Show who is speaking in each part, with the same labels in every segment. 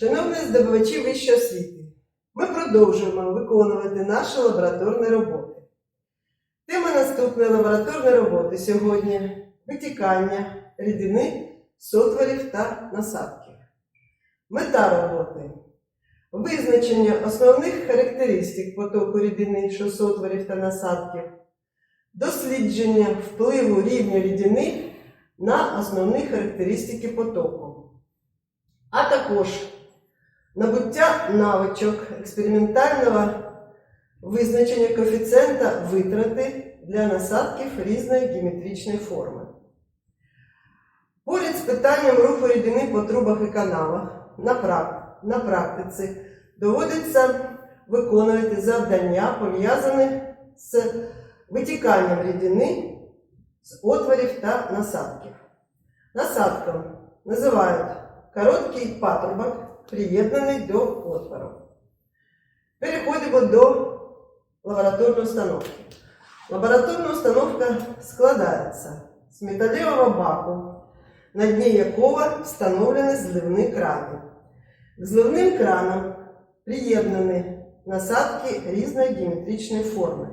Speaker 1: Шановні здобувачі вищої освіти, ми продовжуємо виконувати наші лабораторні роботи. Тема наступної лабораторної роботи сьогодні витікання рідини з отворів та насадків. Мета роботи визначення основних характеристик потоку рідини, що з отворів та насадків, дослідження впливу рівня рідини на основні характеристики потоку, а також набуття навичок експериментального визначення коефіцієнта витрати для насадків різної геометричної форми. Поряд з питанням руху рідини по трубах і каналах на, прак- на практиці доводиться виконувати завдання, пов'язані з витіканням рідини з отворів та насадків. Насадком називають короткий патрубок, Приєднаний до отвору. Переходимо до лабораторної установки. Лабораторна установка складається з металевого баку, на дні якого встановлені зливні крани. К зливним кранам приєднані насадки різної геометричної форми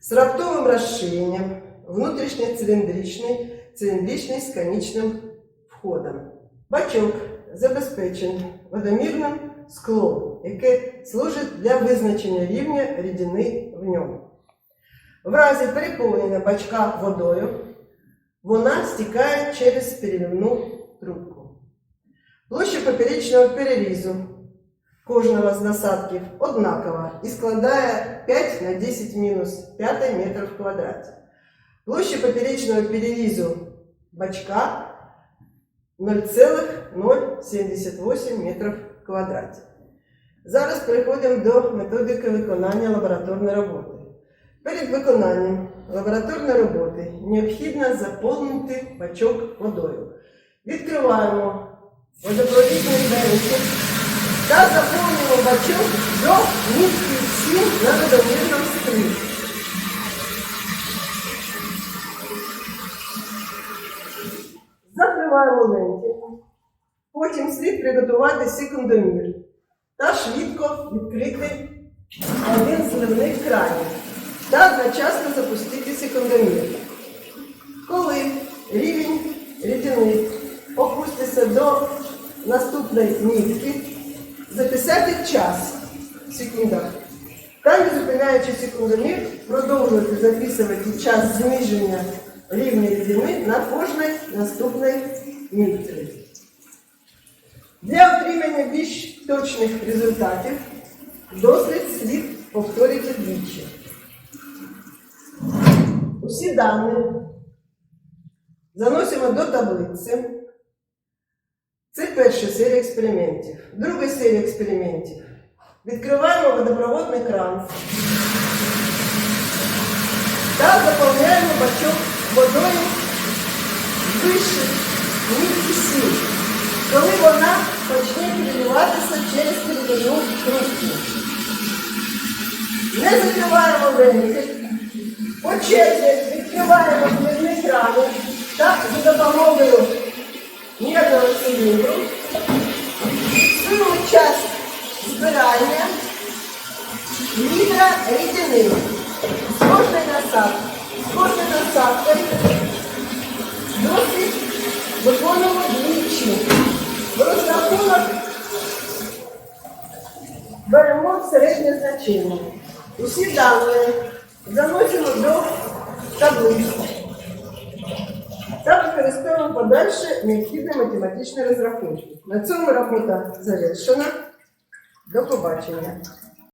Speaker 1: з раптовим розширенням, внутрішньоциліндричний, циліндричний з конічним входом. Бачок забезпечений водомірним склом, яке служить для визначення рівня рідини в ньому. В разі переповнення бачка водою вона стікає через переливну трубку. Площа поперечного перерізу кожного з насадків однакова і складає 5 на 10 мінус 5 метрів в квадраті. Площа поперечного перерізу бачка 0,078 метрів в квадраті. Зараз переходимо до методики виконання лабораторної роботи. Перед виконанням лабораторної роботи необхідно заповнити бачок водою. Відкриваємо водопровідний деревці та заповнюємо бачок до міських сім на водомірному стрілі. Закриваємо лентик. Потім слід приготувати секундомір та швидко відкрити один з зливних кранів та одночасно запустити секундомір. Коли рівень рідини опуститься до наступної нитки, записати час в секундах. Та не зупиняючи секундомір, продовжувати записувати час зниження рівня рідини на кожній наступній нитці. Для отримання більш точних результатів дослід слід повторити двічі. Усі дані заносимо до таблиці. Це перша серія експериментів. Друга серія експериментів. Відкриваємо водопроводний кран та заповняємо бачок Водою вище нитки сіл, коли вона почне переливатися через переливну трубку. Не закриваємо веники. По черзі відкриваємо дверні крани та за допомогою мірного циліндру фіксуємо час збирання літра рідини з кожної насадки. З досить виконуємо двічі. Розрахунок беремо середнє значення. Усі дані заносимо до таблиці та використовуємо подальше необхідні математичні розрахунки. На цьому робота завершена. До побачення.